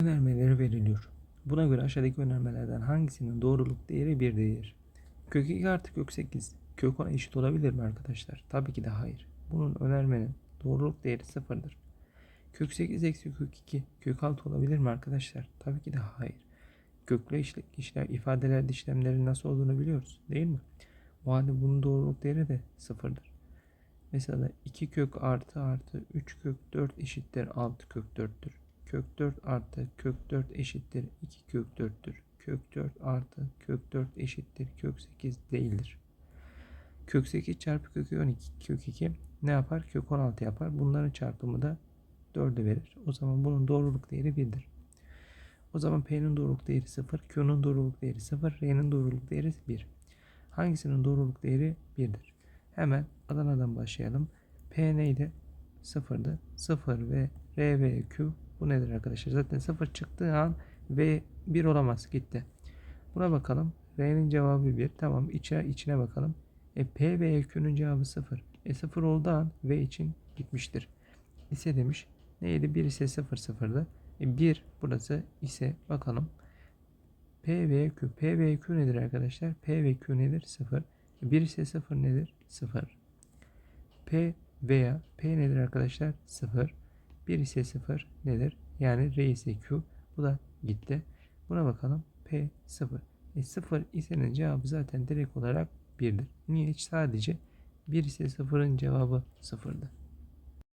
önermeleri veriliyor. Buna göre aşağıdaki önermelerden hangisinin doğruluk değeri 1'dir? Kök 2 artı kök 8 kök 10'a eşit olabilir mi arkadaşlar? Tabii ki de hayır. Bunun önermenin doğruluk değeri sıfırdır. Kök 8 eksi kök 2 kök 6 olabilir mi arkadaşlar? Tabii ki de hayır. Köklü işle, işler, ifadelerde işlemlerin nasıl olduğunu biliyoruz değil mi? O halde bunun doğruluk değeri de sıfırdır. Mesela 2 kök artı artı 3 kök 4 eşittir 6 kök 4'tür. Kök 4 artı kök 4 eşittir 2 kök 4'tür. Kök 4 artı kök 4 eşittir kök 8 değildir. Kök 8 çarpı kök 12 kök 2 ne yapar? Kök 16 yapar. Bunların çarpımı da 4'ü verir. O zaman bunun doğruluk değeri 1'dir. O zaman P'nin doğruluk değeri 0, Q'nun doğruluk değeri 0, R'nin doğruluk değeri 1. Hangisinin doğruluk değeri 1'dir? Hemen Adana'dan başlayalım. P neydi? 0'dı. 0 ve R ve Q bu nedir arkadaşlar? Zaten 0 çıktığı an V 1 olamaz. Gitti. Buna bakalım. R'nin cevabı 1. Tamam. İçine, içine bakalım. E, P ve Q'nun cevabı 0. E 0 olduğu an V için gitmiştir. İse demiş. Neydi? 1 ise 0 0'dı. E 1 burası ise bakalım. P ve Q. P ve Q nedir arkadaşlar? P ve Q nedir? 0. 1 ise 0 nedir? 0. P veya P nedir arkadaşlar? 0. 1 ise 0 nedir? Yani R ise Q. Bu da gitti. Buna bakalım. P 0. E 0 ise'nin cevabı zaten direkt olarak 1'dir. Niye? Sadece 1 ise 0'ın cevabı 0'dı.